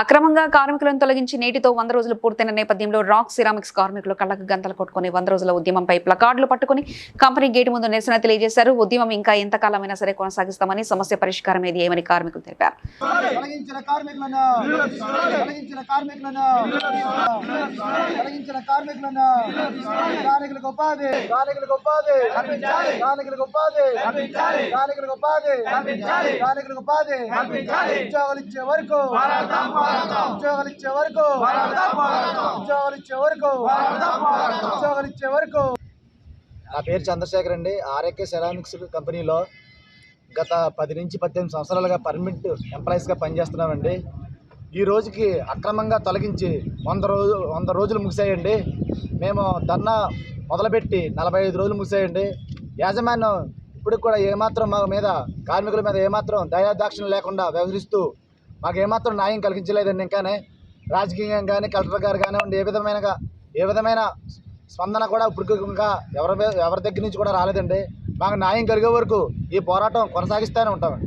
అక్రమంగా కార్మికులను తొలగించి నేటితో వంద రోజులు పూర్తయిన నేపథ్యంలో రాక్ సిరామిక్స్ కార్మికులు కళ్ళకు గంతలు కొట్టుకుని వంద రోజుల ఉద్యమంపై ప్లకార్డులు పట్టుకుని కంపెనీ గేటు ముందు నిరసన తెలియజేశారు. ఉద్యమం ఇంకా ఎంతకాలమైనా సరే కొనసాగిస్తామని సమస్య పరిష్కారం ఏది ఏమని కార్మికులు తెలిపారు. కార్మికులను కార్మికులకు ఉపాధి కార్మికులకు ఉపాధి కార్మికులకు ఉపాధి కార్మికులకు ఉపాధి కార్మికులకు ఉపాధి ఉద్యోగాలు ఇచ్చే వరకు ఉద్యోగాలు ఇచ్చే వరకు ఉద్యోగాలు ఇచ్చే వరకు ఉద్యోగాలు ఇచ్చే వరకు. నా పేరు చంద్రశేఖర్ అండి. ఆర్ఏకే సెరామిక్స్ కంపెనీలో గత పది నుంచి పద్దెనిమిది సంవత్సరాలుగా పర్మనెంట్ ఎంప్లాయీస్గా పనిచేస్తున్నామండి ఈ రోజుకి అక్రమంగా తొలగించి వంద రోజు వంద రోజులు ముగిసాయండి మేము ధర్నా మొదలుపెట్టి నలభై ఐదు రోజులు ముగిసాయండి యాజమాన్యం ఇప్పుడు కూడా ఏమాత్రం మా మీద కార్మికుల మీద ఏమాత్రం దయాదాక్షిణ్యం లేకుండా వ్యవహరిస్తూ మాకు ఏమాత్రం న్యాయం కలిగించలేదండి ఇంకానే. రాజకీయంగా కానీ కలెక్టర్ గారు కానివ్వండి ఏ విధమైన ఏ విధమైన స్పందన కూడా ఇప్పుడు ఇంకా ఎవరి ఎవరి దగ్గర నుంచి కూడా రాలేదండి. మాకు న్యాయం కలిగే వరకు ఈ పోరాటం కొనసాగిస్తూనే ఉంటామండి.